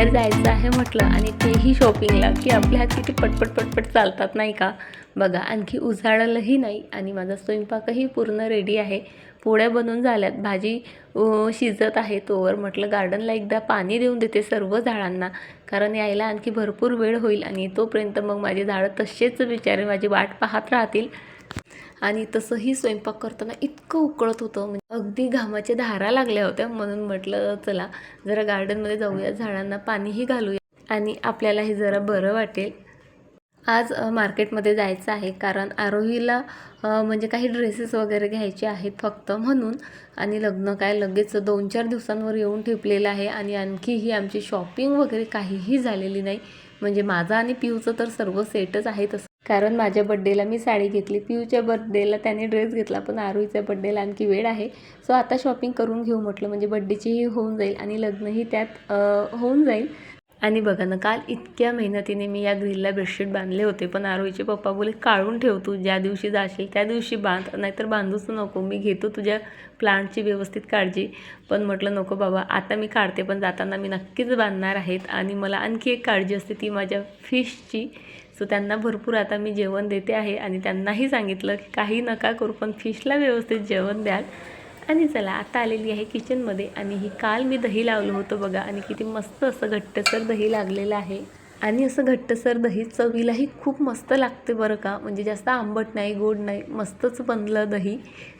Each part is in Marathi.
बाहेर जायचं आहे म्हटलं आणि तेही शॉपिंगला की आपल्या हात किती पटपट पटपट चालतात नाही का? बघा आणखी उजाळलंही नाही आणि माझा स्वयंपाकही पूर्ण रेडी आहे. पोळ्या बनवून झाल्यात. भाजी शिजत आहे तोवर म्हटलं गार्डनला एकदा पाणी देऊन देते सर्व झाडांना. कारण यायला आणखी भरपूर वेळ होईल आणि तोपर्यंत मग माझी झाडं तसेच बिचारे माझी वाट पाहत राहतील. आणि तसंही स्वयंपाक करताना इतकं उकळत होतं. म्हणजे अगदी घामाच्या धारा लागल्या होत्या म्हणून म्हटलं चला जरा गार्डनमध्ये जाऊया झाडांना पाणीही घालूया आणि आपल्यालाही जरा बरं वाटेल. आज मार्केटमध्ये जायचं आहे कारण आरोहीला म्हणजे काही ड्रेसेस वगैरे घ्यायचे आहेत फक्त म्हणून आणि लग्न काय लगेच दोन चार दिवसांवर येऊन ठेपलेलं आहे आणि आणखी ही आमची शॉपिंग वगैरे काहीही झालेली नाही. म्हणजे माझा आणि पिऊचं तर सर्व सेटच आहे तसं कारण माझ्या बड्डेला मी साडी घेतली. पियूच्या बड्डेला त्याने ड्रेस घेतला पण आरोहीच्या बड्डेला आणखी वेळ आहे. सो आता शॉपिंग करून घेऊ म्हटलं म्हणजे बड्डेचीही होऊन जाईल आणि लग्नही त्यात होऊन जाईल. आणि बघा ना काल इतक्या मेहनतीने मी या ग्रिलला बेडशीट बांधले होते पण आरोहीचे पप्पा बोले काढून ठेव तू ज्या दिवशी जाशील त्या दिवशी बांध नाहीतर बांधूच नको. मी घेतो तुझ्या प्लांटची व्यवस्थित काळजी. पण म्हटलं नको बाबा आता मी काढते पण जाताना मी नक्कीच बांधणार आहेत. आणि मला आणखी एक काळजी असते ती माझ्या फिशची सो त्यांना भरपूर आता मी जेवण देते आहे आणि त्यांनाही सांगितलं की काही नका करू पण फिशला व्यवस्थित जेवण द्याल. आणि चला आता आलेली आहे किचनमध्ये आणि ही काल मी दही लावलं होतं बघा आणि किती मस्त असं घट्टसर दही लागलेलं आहे. आणि असं घट्टसर दही चवीलाही खूप मस्त लागते बरं का म्हणजे जास्त आंबट नाही गोड नाही मस्तच बनलं दही.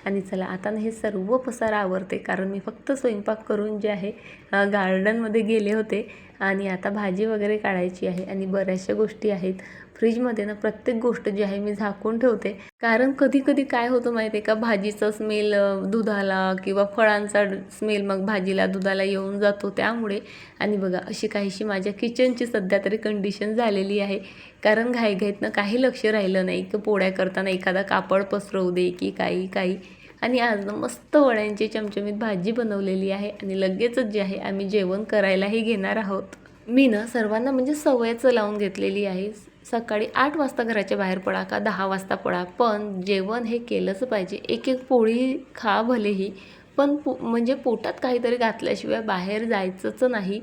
आणि चला आता ना हे सर्व पसारा आवरते कारण मी फक्त स्वयंपाक करून जे आहे गार्डनमध्ये गेले होते. आणि आता भाजी वगैरे काढायची आहे आणि बऱ्याचशा गोष्टी आहेत. फ्रीजमध्ये ना प्रत्येक गोष्ट जी आहे मी झाकून ठेवते. कारण कधी कधी काय होतं माहिती आहे का? भाजीचा स्मेल दुधाला किंवा फळांचा स्मेल मग भाजीला दुधाला येऊन जातो त्यामुळे. आणि बघा अशी काहीशी माझ्या किचनची सध्या तरी कंडिशन झालेली आहे. कारण घाईघाईतनं काही लक्ष राहिलं नाही की पोळ्या करताना एखादा कापड पसरवू दे की काही काही. आणि आज मस्त वड्यांची चमचमीत भाजी बनवलेली आहे आणि लगेचच जे आहे आम्ही जेवण करायलाही घेणार आहोत. मी ना सर्वांना म्हणजे सवयच लावून घेतलेली आहे. सकाळी आठ वाजता घराच्या बाहेर पडा का दहा वाजता पडा. पण जेवण हे केलंच पाहिजे. एक एक पोळी खा भलेही. पण पो म्हणजे पोटात काहीतरी घातल्याशिवाय बाहेर जायचंच नाही.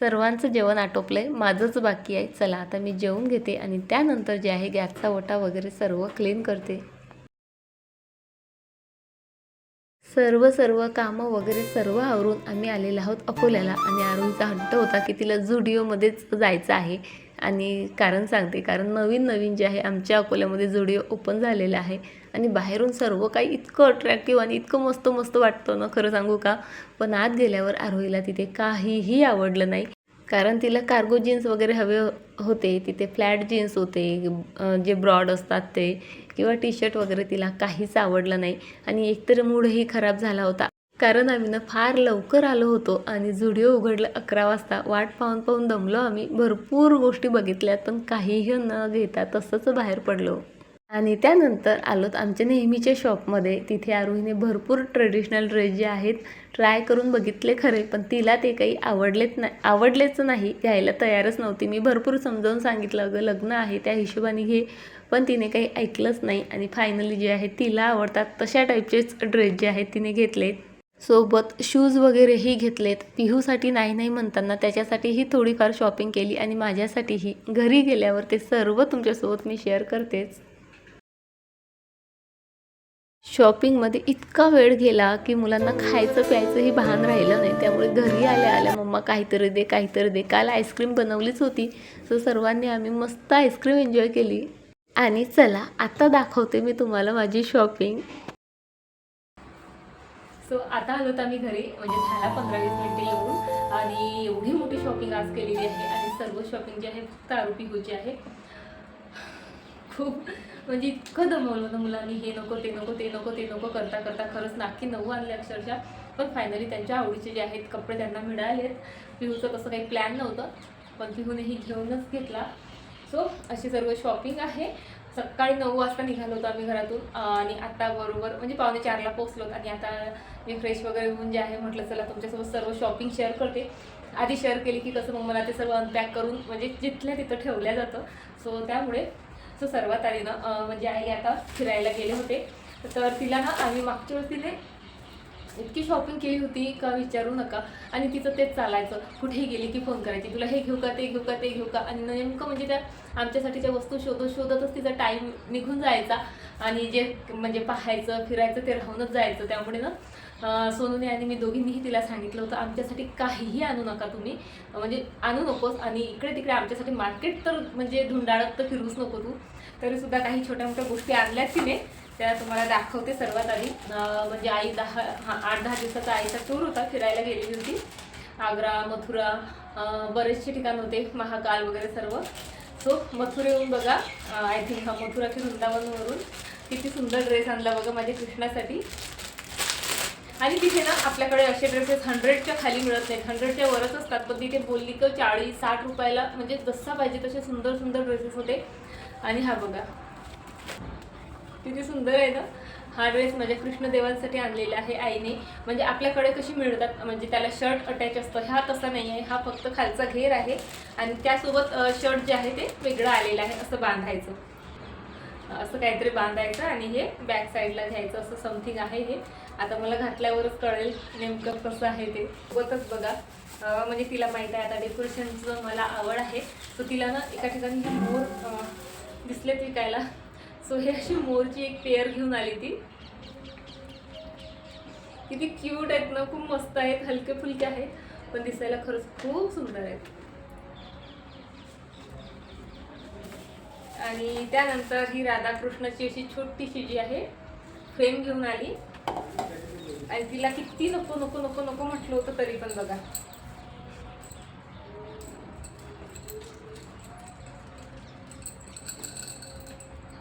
सर्वांचं जेवण आटोपलं आहे माझंच बाकी आहे. चला आता मी जेवून घेते आणि त्यानंतर जे आहे गॅसचा वटा वगैरे सर्व क्लीन करते. सर्व सर्व कामं वगैरे सर्व आवरून आम्ही आलेलो आहोत अकोल्याला. आणि अरुणचा हट्ट होता की तिला झुडिओमध्येच जायचं आहे. आणि कारण सांगते कारण नवीन नवीन जे आहे आमच्या अकोल्यामध्ये जुडिओ ओपन झालेलं आहे. आणि बाहेरून सर्व काही इतकं अट्रॅक्टिव्ह आणि इतकं मस्त मस्त वाटतं ना खरं सांगू का? पण आत गेल्यावर आरोहीला तिथे काहीही आवडलं नाही. कारण तिला कार्गो जीन्स वगैरे हवे होते तिथे फ्लॅट जीन्स होते जे ब्रॉड असतात ते किंवा टी शर्ट वगैरे तिला काहीच आवडलं नाही. आणि एकतर मूडही खराब झाला होता. कारण आम्ही ना फार लवकर आलो होतो आणि झुडिओ उघडलं अकरा वाजता. वाट पाहून पाहून दमलो आम्ही. भरपूर गोष्टी बघितल्यात पण काहीही न घेता तसंच बाहेर पडलो. आणि त्यानंतर आलोत आमच्या नेहमीच्या शॉपमध्ये. तिथे आरोहीने भरपूर ट्रेडिशनल ड्रेस जे आहेत ट्राय करून बघितले खरे पण तिला ते काही आवडलेच नाही आवडलेच नाही. घ्यायला तयारच नव्हती. मी भरपूर समजावून सांगितलं अगं लग्न आहे त्या हिशोबाने घे. पण तिने काही ऐकलंच नाही. आणि फायनली जे आहे तिला आवडतात तशा टाईपचेच ड्रेस जे आहेत तिने घेतलेत. सोबत शूज वगैरेही घेतलेत. पिहूसाठी नाही नाही म्हणताना त्याच्यासाठीही थोडीफार शॉपिंग केली आणि माझ्यासाठीही. घरी गेल्यावर ते सर्व तुमच्यासोबत मी शेअर करतेच. शॉपिंगमध्ये इतका वेळ गेला की मुलांना खायचं प्यायचंही भान राहिलं नाही. त्यामुळे घरी आल्या आल्या मम्मा काहीतरी दे काहीतरी दे. काल आईस्क्रीम बनवलीच होती. सो सर्वांनी आम्ही मस्त आईस्क्रीम एन्जॉय केली. आणि चला आता दाखवते मी तुम्हाला माझी शॉपिंग सो आता आलोत आम्ही घरी. म्हणजे झाला पंधरा वीस मिनिटे येऊन. आणि एवढी मोठी शॉपिंग आज केलेली आहे. आणि सर्व शॉपिंग जी आहे फक्त आरोपी आहे. खूप म्हणजे इतकं दमवलं होतं मुलांनी. हे नको ते नको ते नको ते नको करता करता खरंच नाकी नऊ आणले अक्षरशः. पण फायनली त्यांच्या आवडीचे जे आहेत कपडे त्यांना मिळालेत. पिहूचं कसं काही प्लॅन नव्हतं. पण पिहूनेही घेऊनच घेतला. सो अशी सर्व शॉपिंग आहे. सकाळी नऊ वाजता निघालो होतो आम्ही घरातून आणि आता बरोबर म्हणजे पावणे चारला पोचलो आणि आता मी फ्रेश वगैरे होऊन जे आहे म्हटलं चला तुमच्यासोबत सर्व शॉपिंग शेअर करते. आधी शेअर केली की कसं मग मला ते सर्व अनपॅक करून म्हणजे जिथल्या तिथं ठेवल्या जातं. सो त्यामुळे सो सर्वात आधी ना म्हणजे आई आता फिरायला गेले होते. तर तिला ना आम्ही मागच्या वेळेस तिने इतकी शॉपिंग केली होती का विचारू नका. आणि तिचं तेच चालायचं. कुठेही गेली की फोन करायची. तुला हे घेऊ का ते घेऊ का ते घेऊ का? आणि नेमकं म्हणजे त्या आमच्यासाठी त्या वस्तू शोधत शोधतच तिचा टाईम निघून जायचा. आणि जे म्हणजे पाहायचं फिरायचं ते राहूनच जायचं. त्यामुळे ना सोनूने आणि मी दोघींनीही तिला सांगितलं होतं आमच्यासाठी काहीही आणू नका तुम्ही. म्हणजे आणू नकोस. आणि इकडे तिकडे आमच्यासाठी मार्केट तर म्हणजे धुंडाळत तर फिरूच नको तू. तरीसुद्धा काही छोट्या मोठ्या गोष्टी आणल्यात तिने. त्या तुम्हाला दाखवते सर्वात आधी. म्हणजे आई दहा हा आठ दहा दिवसाचा आईचा टूर होता फिरायला गेलेली होती. आग्रा मथुरा बरेचसे ठिकाण होते महाकाल वगैरे सर्व. सो मथुरेहून बघा. आय थिंक हा मथुरा वृंदावनवरून किती सुंदर ड्रेस आणला बघा माझ्या कृष्णासाठी. आणि तिथे ना आपल्याकडे असे ड्रेसेस हंड्रेडच्या खाली मिळत नाहीत. हंड्रेडच्या वरच असतात पण तिथे बोलली की चाळीस साठ रुपयाला म्हणजे जसा पाहिजे तसे सुंदर सुंदर ड्रेसेस होते. आणि हा बघा. किती सुंदर आहे ना? हा ड्रेस माझ्या कृष्णदेवांसाठी आणलेला आहे आईने. म्हणजे आपल्याकडे कशी मिळतात? म्हणजे त्याला शर्ट अटॅच असतं. हा तसा नाही आहे. हा फक्त खालचा घेर आहे. आणि त्यासोबत शर्ट जे आहे ते वेगळं आलेलं आहे. असं बांधायचं. असं काहीतरी बांधायचं आणि हे बॅक साईडला घ्यायचं. असं समथिंग आहे हे. आता मला घातल्यावरच कळेल नेमकं कसं आहे ते. सोबतच बघा. म्हणजे तिला माहीत आहे. आता डेकोरेशनचं मला आवड आहे. सो तिला ना एका ठिकाणी मोर दिसलेत विकायला. सो हे अशी मोरची एक पेअर घेऊन आली ती. किती क्यूट आहेत ना खूप मस्त आहेत हलके फुलके आहेत पण दिसायला खरंच खूप सुंदर आहेत. आणि त्यानंतर ही राधाकृष्णाची अशी छोटीशी जी आहे फ्रेम घेऊन आली. आणि तिला किती नको नको नको नको म्हटलं होतं तरी पण बघा.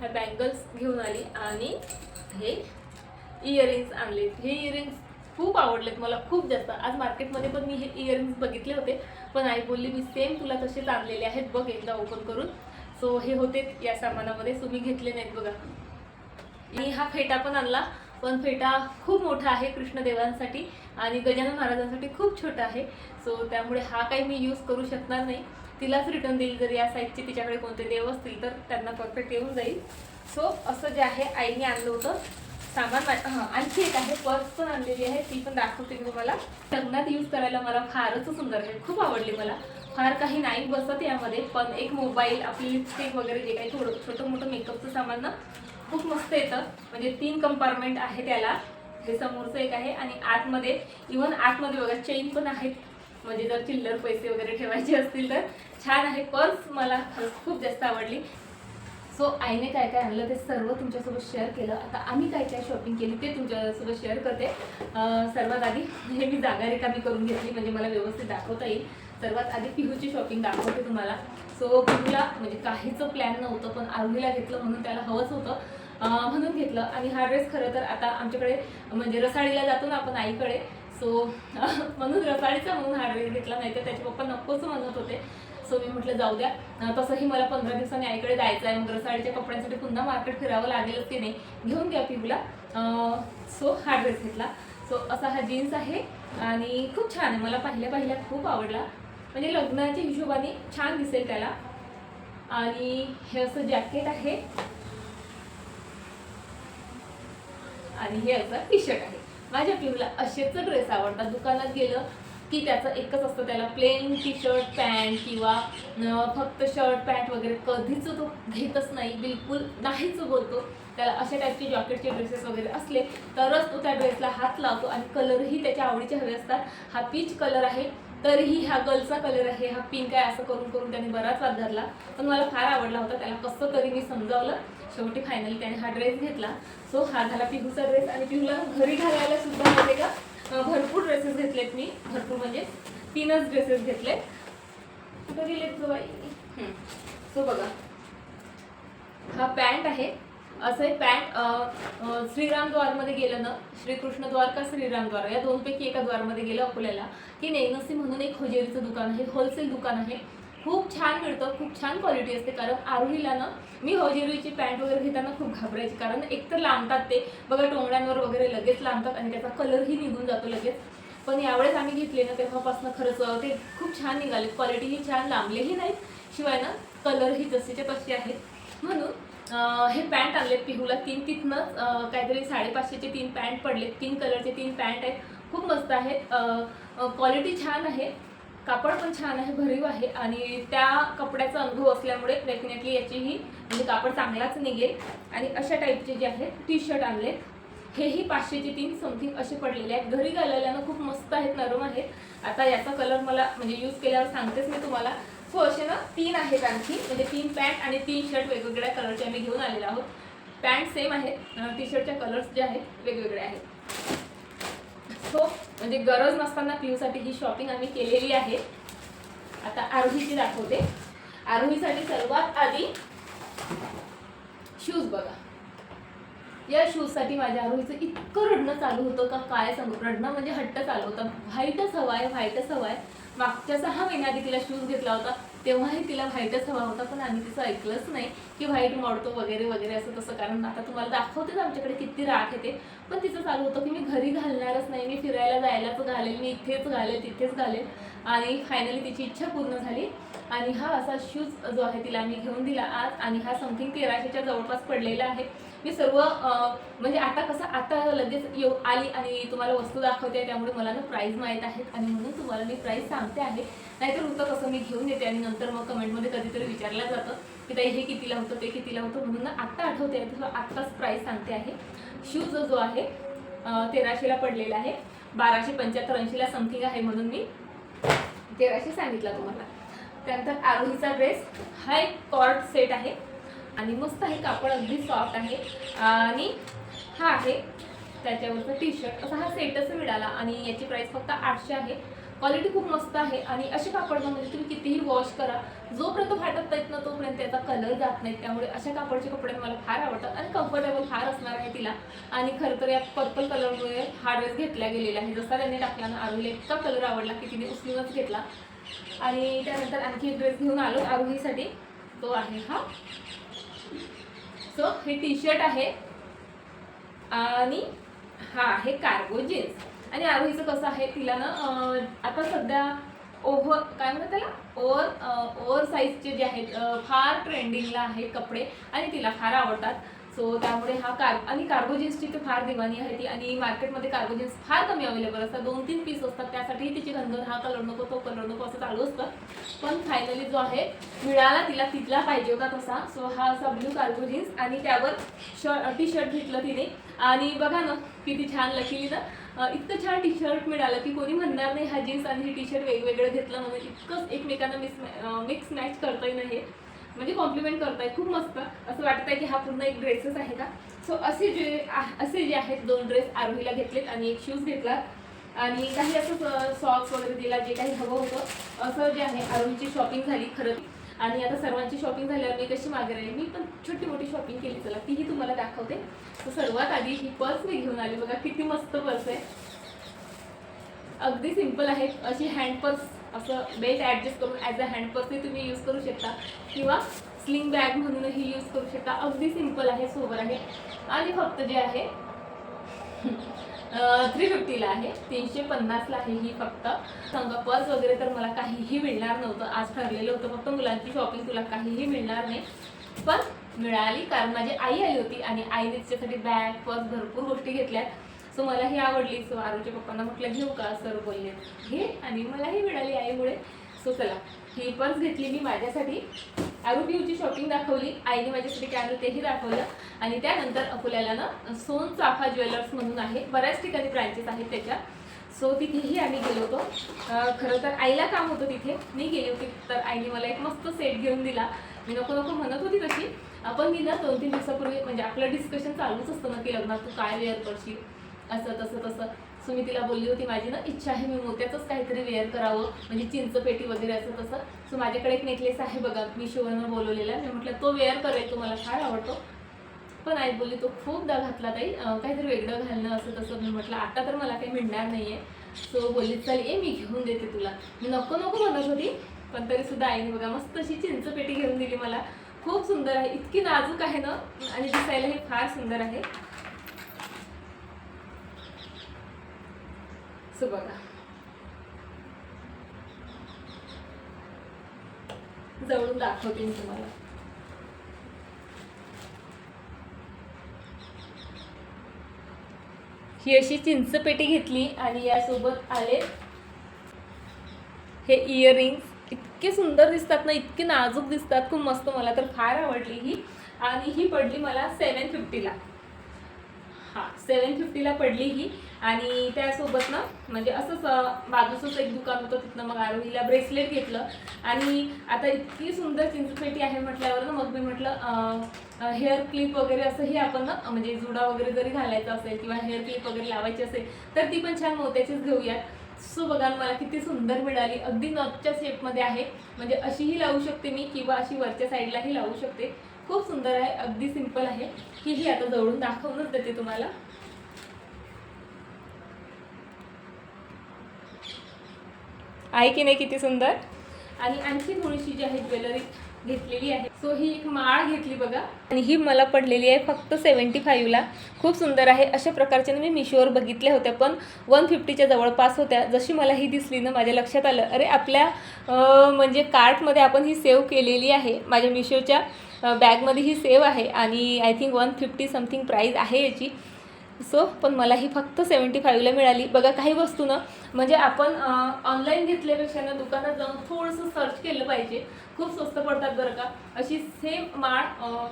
ह्या बँगल्स घेऊन आली आणि हे इयरिंग्स आणले. हे इयरिंग्स खूप आवडलेत मला खूप जास्त. आज मार्केटमध्ये पण मी हे इयरिंग्स बघितले होते पण आई बोलली मी सेम तुला तसेच आणलेले आहेत बघ एकदा ओपन करून. सो हे होते या सामानामध्ये सो मी घेतले नाहीत बघा. मी हा फेटा पण आणला पण फेटा खूप मोठा आहे कृष्णदेवांसाठी आणि गजानन महाराजांसाठी खूप छोटा आहे. सो त्यामुळे हा काही मी यूज करू शकणार नाही. तिलाच रिटर्न देईल. जर या साईजचे तिच्याकडे कोणते देव असतील तर त्यांना परफेक्ट येऊन जाईल. सो असं जे आहे आईने आणलं होतं. सामान हां आणखी एक आहे पर्स पण आणलेली आहे. ती पण दाखवते मी तुम्हाला. लग्नात यूज करायला मला फारच सुंदर आहे. खूप आवडली मला. फार काही नाही बसत यामध्ये पण एक मोबाईल आपली लिपस्टिक वगैरे जे काही थोडं छोटं मोठं मेकअपचं सामान ना खूप मस्त येतं. म्हणजे तीन कंपार्टमेंट आहे त्याला. हे समोरचं एक आहे आणि आतमध्ये इवन आतमध्ये बघा चेन पण आहेत. म्हणजे जर चिल्लर पैसे वगैरे ठेवायचे असतील तर छान आहे पर्स मला खूप जास्त आवडली. सो आईने काय काय आणलं ते सर्व तुमच्यासोबत शेअर केलं. आता आम्ही काय काय शॉपिंग केली ते तुमच्यासोबत शेअर करते. सर्वात आधी हे मी जागा रिकामी करून घेतली म्हणजे मला व्यवस्थित दाखवता येईल. सर्वात आधी पिहूची शॉपिंग दाखवते तुम्हाला. सो पिहूला म्हणजे काहीच प्लॅन नव्हतं पण आरोहीला घेतलं म्हणून त्याला हवंच होतं. म्हणून घेतलं. आणि हा ड्रेस खरं तर आता आमच्याकडे म्हणजे रसाळीला जातो ना आपण आईकडे सो म्हणून रसाळीचा म्हणून हार्डवेअर घेतला नाही तर त्याचे पप्पा नकोच म्हणत होते. सो मी म्हटलं जाऊ द्या. तसंही मला पंधरा दिवसांनी आईकडे जायचं आहे. मग रसाळीच्या कपड्यांसाठी पुन्हा मार्केट फिरावं लागेलच की नाही घेऊन घ्या पिऊला. सो हा ड्रेस घेतला. सो असा हा जीन्स आहे आणि खूप छान आहे. मला पाहिल्या पाहिल्या खूप आवडला. म्हणजे लग्नाच्या हिशोबाने छान दिसेल त्याला. आणि हे असं जॅकेट आहे. आणि हे असं टी शर्ट आहे. माझ्या पिऊला असेच ड्रेस आवडतात. दुकानात गेलं की त्याचं एकच असतं त्याला प्लेन टी शर्ट पॅन्ट किंवा फक्त शर्ट पॅन्ट वगैरे कधीच तो घेतच नाही. बिलकुल नाहीच बोलतो. त्याला अशा टाईपचे जॉकेटचे ड्रेसेस वगैरे असले तरच तो त्या ड्रेसला हात लावतो आणि कलरही त्याच्या आवडीचे हवे असतात. हा पीच कलर आहे. तरीही हा गर्लचा कलर आहे हा पिंक आहे असं करून करून त्याने बराच वाद धरला. पण मला फार आवडला होता त्याला कसं तरी मी समजावलं. शेवटी फायनली त्याने हा ड्रेस घेतला. सो हा झाला पिहूचा ड्रेस आणि पिहूला घरी घालायला सुद्धा म्हणजे का भरपूर ड्रेसेस घेतलेत मी. भरपूर म्हणजे तीनच ड्रेसेस घेतले कुठं गेलेत सो बाई? सो बघा. हा पॅन्ट आहे. असं एक पॅन्ट श्रीराम द्वारमध्ये गेलं ना श्रीकृष्ण द्वार का श्रीराम द्वार या दोनपैकी एका द्वारमध्ये गेलं अकोल्याला. की नेनसी म्हणून एक हजेरीचं दुकान आहे होलसेल दुकान आहे. खूप छान मिळतं खूप छान क्वालिटी असते. कारण आरोहीला ना मी हजेरीची पॅन्ट वगैरे घेताना खूप घाबरायची. कारण एकतर लांबतात ते बघा टोंगड्यांवर वगैरे लगेच लांबतात आणि त्याचा कलरही निघून जातो लगेच. पण यावेळेस आम्ही घेतले ना तेव्हापासून खरंच ते खूप छान निघाले क्वालिटीही छान लांबलेही नाहीत. शिवाय ना कलरही जसेच्या तसे आहेत. म्हणून हे पॅन्ट आणलेत पिहूला. तीन तिथनंच काहीतरी साडेपाचशेचे तीन पॅन्ट पडलेत. तीन कलरचे तीन पॅन्ट आहेत. खूप मस्त आहेत. क्वालिटी छान आहे. कापड पण छान आहे. भरीव आहे. आणि त्या कपड्याचा अनुभव असल्यामुळे डेफिनेटली याचीही म्हणजे कापड चांगलाच निघेल. आणि अशा टाईपचे जे आहेत टी शर्ट आणलेत. हेही पाचशेचे तीन समथिंग असे पडलेले आहेत. घरी घालायला खूप मस्त आहेत. नरम आहेत. आता याचा कलर मला म्हणजे यूज केल्यावर सांगतेच मी तुम्हाला. सो असे ना तीन आहेत आणखी. म्हणजे तीन पॅन्ट आणि तीन शर्ट वेगवेगळ्या कलरचे आम्ही घेऊन आलेलो आहोत. पॅन्ट सेम आहेत टी शर्टच्या कलर्स जे आहेत वेगवेगळे आहेत. सो म्हणजे गरज नसताना पिऊसाठी ही शॉपिंग आम्ही केलेली आहे. आता आरोहीची दाखवते. आरोहीसाठी सर्वात आधी शूज बघा. या शूजसाठी माझ्या आरोहीचं इतकं रडणं चालू होतं का काय सांगू? रडणं म्हणजे हट्ट चालू होतं. व्हाईटच हवा आहे व्हाईटच हवा आहे मागच्या सहा महिन्याआधी तिला शूज घेतला होता तेव्हाही तिला व्हाईटच हवा होता पण आम्ही तिचं ऐकलंच नाही की व्हाईट मोडतो वगैरे वगैरे असं तसं. कारण आता तुम्हाला दाखवतेच आमच्याकडे किती राख येते पण तिचं चालू होतं की मी घरी घालणारच नाही. मी फिरायला जायलाच घालेल मी इथेच घालेल तिथेच घालेल. आणि फायनली तिची इच्छा पूर्ण झाली. आणि हा असा शूज जो आहे तिला मी घेऊन दिला आज. आणि हा समथिंग तेराशेच्या जवळपास पडलेला आहे. मी सर्व म्हणजे आता कसं आता लगेच येऊ आली आणि तुम्हाला वस्तू दाखवते त्यामुळे मला ना प्राईज माहीत आहेत आणि म्हणून तुम्हाला मी प्राईज सांगते आहे. नाहीतर होतं कसं मी घेऊन येते आणि नंतर मग कमेंटमध्ये कधीतरी विचारलं जातं की ताई हे कितीला होतं ते कितीला होतं? म्हणून ना आत्ता आठवते आहे तुला आत्ताच प्राईस सांगते आहे. शूज जो आहे तेराशेला पडलेला आहे. बाराशे पंच्याहत्तर ऐंशीला समथिंग आहे म्हणून मी तेराशे सांगितला तुम्हाला. त्यानंतर आरोहीचा ड्रेस हा एक कॉर्ड सेट आहे. आणि मस्त आहे कापड अगदी सॉफ्ट आहे. आणि हा आहे त्याच्यावरचं टी शर्ट असा हा सेटच मिळाला आणि याची प्राईस फक्त आठशे आहे. क्वालिटी खूप मस्त आहे आणि असे कापड म्हणजे तुम्ही कितीही वॉश करा जोपर्यंत फाटत नाहीत ना तोपर्यंत त्याचा कलर जात नाही. त्यामुळे अशा कापडचे कपडे मला फार आवडतात आणि कम्फर्टेबल फार असणार आहे तिला. आणि खरं तर या पर्पल कलरमुळे हा ड्रेस घेतला गेलेला आहे. जसा त्यांनी टाकला ना आरोहीला इतका कलर आवडला की तिने उचलूनच घेतला. आणि त्यानंतर आणखी एक ड्रेस घेऊन आलो आरोहीसाठी तो आहे हा. सो हे टी शर्ट आहे. आणि हा आहे कार्गो जीन्स आणि आरोहीचं कसं आहे तिला ना आता सध्या ओव्हर काय म्हणतात त्याला? ओव्हर ओव्हर साईजचे जे आहेत फार ट्रेंडिंगला आहेत कपडे. आणि तिला फार आवडतात. सो त्यामुळे हा कार आणि कार्गो जीन्सची तर फार दिवाणी आहे ती आणि मार्केटमध्ये कार्गो जीन्स फार कमी अवेलेबल असतात. दोन तीन पीस असतात. त्यासाठीही तिची गंधन हा कलर नको तो कलर नको असं चालू असतं. पण फायनली जो आहे मिळाला तिला तिथला पाहिजे होता तसा. सो हा असा ब्ल्यू कार्गो जीन्स आणि त्यावर शर्ट टी शर्ट घेतलं तिने. आणि बघा ना किती छान लकीली ना. इतकं छान टी शर्ट मिळालं की कोणी म्हणणार नाही हा जीन्स आणि हे टी शर्ट वेगवेगळं घेतलं म्हणून. इतकंच एकमेकांना मिस मिक्स मॅच करता येईल हे. म्हणजे कॉम्प्लिमेंट करताय खूप मस्त. असं वाटत आहे की हा पूर्ण एक ड्रेसेस आहे का? सो असे जे असे जे आहेत दोन ड्रेस आरोहीला घेतलेत आणि एक शूज घेतला. आणि काही असं सॉक्स वगैरे दिला जे काही हवं होतं. असं जे आहे आरोहीची शॉपिंग झाली खरं. आणि आता सर्वांची शॉपिंग झाल्यावर मी कशी मागे राहील? मी पण छोटी मोठी शॉपिंग केली. चला तीही तुम्हाला दाखवते. तर सर्वात आधी ही पर्स मी घेऊन आली. बघा किती मस्त पर्स आहे. अगदी सिंपल आहे अशी हँड पर्स असं बेल्ट ॲडजस्ट करून ॲज अ हँड पर्सही तुम्ही यूज करू शकता. किंवा स्लिंग बॅग म्हणूनही यूज करू शकता. अगदी सिंपल आहे सोबर आहे. आणि फक्त जे आहे थ्री फिफ्टीला आहे. तीनशे पन्नासला आहे ही फक्त. सांगा पर्स वगैरे तर मला काहीही मिळणार नव्हतं. आज ठरलेलं होतं. फक्त मुलांची शॉपिंग तुला काहीही मिळणार नाही. पण मिळाली कारण माझी आई आली होती आणि आईने तिच्यासाठी बॅग पर्स भरपूर गोष्टी घेतल्यात. सो मला ही आवडली. सो आरूच्या पप्पांना म्हटलं घेऊ का? सर बोलले घे. आणि मलाही मिळाली आईमुळे. सो चला ही पर्स घेतली मी माझ्यासाठी. आरू पिऊची शॉपिंग दाखवली. आईने माझ्यासाठी काय आणलं तेही दाखवलं. आणि त्यानंतर अकोल्याला ना सोन चाफा ज्वेलर्स म्हणून आहे. बऱ्याच ठिकाणी ब्रँचेस आहेत त्याच्या. सो तिथेही आम्ही गेलो होतो. खरं तर आईला काम होतं तिथे. मी गेली होती तर आईने मला एक मस्त सेट घेऊन दिला. मी नको नको म्हणत होती तशी. आपण मी ना दोन तीन दिवसापूर्वी म्हणजे आपलं डिस्कशन चालूच असतं ना की लग्नात तू काय वेअर करशील? असं तसं तसं. सो मी तिला बोलली होती माझी ना इच्छा आहे मी मोत्याचंच काहीतरी वेअर करावं म्हणजे चिंचपेटी वगैरे असं तसं. सो माझ्याकडे एक नेकलेस आहे बघा मी शिवनं बोलवलेला मी म्हटलं तो वेअर करेल तो मला फार आवडतो. पण आई बोलली तो खूपदा घातला ताई काहीतरी वेगळं घालणं असं तसं. मी म्हटलं आता तर मला काही मिळणार नाही आहे सो बोलली चल ये मी घेऊन देते तुला. मी नको नको म्हणत होती पण तरीसुद्धा आईने बघा मस्त अशी चिंचपेटी घेऊन दिली मला. खूप सुंदर आहे इतकी नाजूक आहे ना आणि दिसायलाही फार सुंदर आहे. असं बघा. जवळून दाखवते मी तुम्हाला. ही अशी चिंच पेटी घेतली आणि यासोबत आले हे इयरिंग्स इतके सुंदर दिसतात ना इतके नाजूक दिसतात खूप मस्त मला तर फार आवडली ही. आणि ही पडली मला सेवन फिफ्टीला हां सेवन फिफ्टीला पडली ही. आणि त्यासोबत ना म्हणजे असंच बाजूचंच एक दुकान होतं तिथनं मग आरोहीला ब्रेसलेट घेतलं. आणि आता इतकी सुंदर चिंचपेटी आहे म्हटल्यावर ना मग मी म्हटलं हेअर क्लिप वगैरे असंही आपण ना म्हणजे जुडा वगैरे जरी घालायचा असेल किंवा हेअर क्लिप वगैरे लावायची असेल तर ती पण छान मोत्याचीच घेऊयात. सो बघा मला किती सुंदर मिळाली. अगदी नथच्या शेपमध्ये आहे. म्हणजे अशीही लावू शकते मी किंवा अशी वरच्या साईडलाही लावू शकते. खूप सुंदर आहे अगदी सिंपल आहे. हीही ही आता जवळून दाखवूनच देते तुम्हाला. आहे की नाही किती सुंदर? आणि आणखी थोडीशी जी आहे ज्वेलरी घेतलेली आहे सो ही एक माळ घेतली बघा. आणि ही मला पडलेली आहे फक्त सेवन्टी फाईव्हला खूप सुंदर आहे. अशा प्रकारच्या मी मिशोवर बघितल्या होत्या पण वन फिफ्टीच्या जवळपास होत्या. जशी मला ही दिसली ना माझ्या लक्षात आलं अरे आपल्या म्हणजे कार्टमध्ये आपण ही सेव्ह केलेली आहे. माझ्या मिशोच्या बॅगमध्ये ही सेव्ह आहे. आणि I think one fifty something price आहे याची. सो पण मला ही फक्त सेवन्टी फाईव्हला मिळाली. बघा काही वस्तू ना म्हणजे आपण ऑनलाईन घेतल्यापेक्षा ना दुकानात जाऊन थोडंसं सर्च केलं पाहिजे. खूप स्वस्त पडतात बरं का. अशी सेम माळ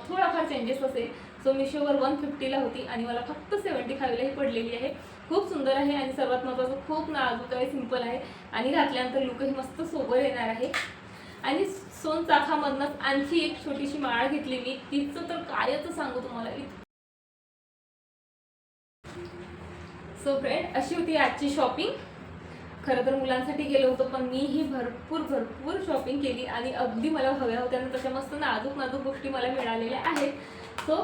थोडाफार चेंजेस असेल. सो मिशोवर वन फिफ्टीला होती आणि मला फक्त सेवन्टी फाईव्हला ही पडलेली आहे. खूप सुंदर आहे आणि सर्वात महत्त्वाचं खूप नाजूक आहे सिंपल आहे. आणि घातल्यानंतर लुकही मस्त सोबर येणार आहे. आणि सोन चाखामधनंच आणखी एक छोटीशी माळ घेतली मी. तिचं तर कायच सांगू तुम्हाला इतकं सो फ्रेंड अशी होती आजची शॉपिंग खरं तर मुलांसाठी गेलो होतो पण मीही भरपूर भरपूर शॉपिंग केली आणि अगदी मला हव्या होत्या ना तशा मस्त नाजूक नाजूक गोष्टी मला मिळालेल्या आहेत. सो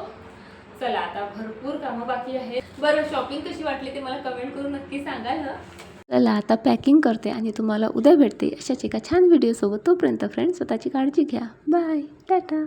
चला आता भरपूर कामं बाकी आहेत. बरं शॉपिंग कशी वाटली ते मला कमेंट करून नक्की सांगाल ना? चला आता पॅकिंग करते आणि तुम्हाला उद्या भेटते अशाच एका छान व्हिडिओसोबत तोपर्यंत फ्रेंड स्वतःची काळजी घ्या. बाय टाटा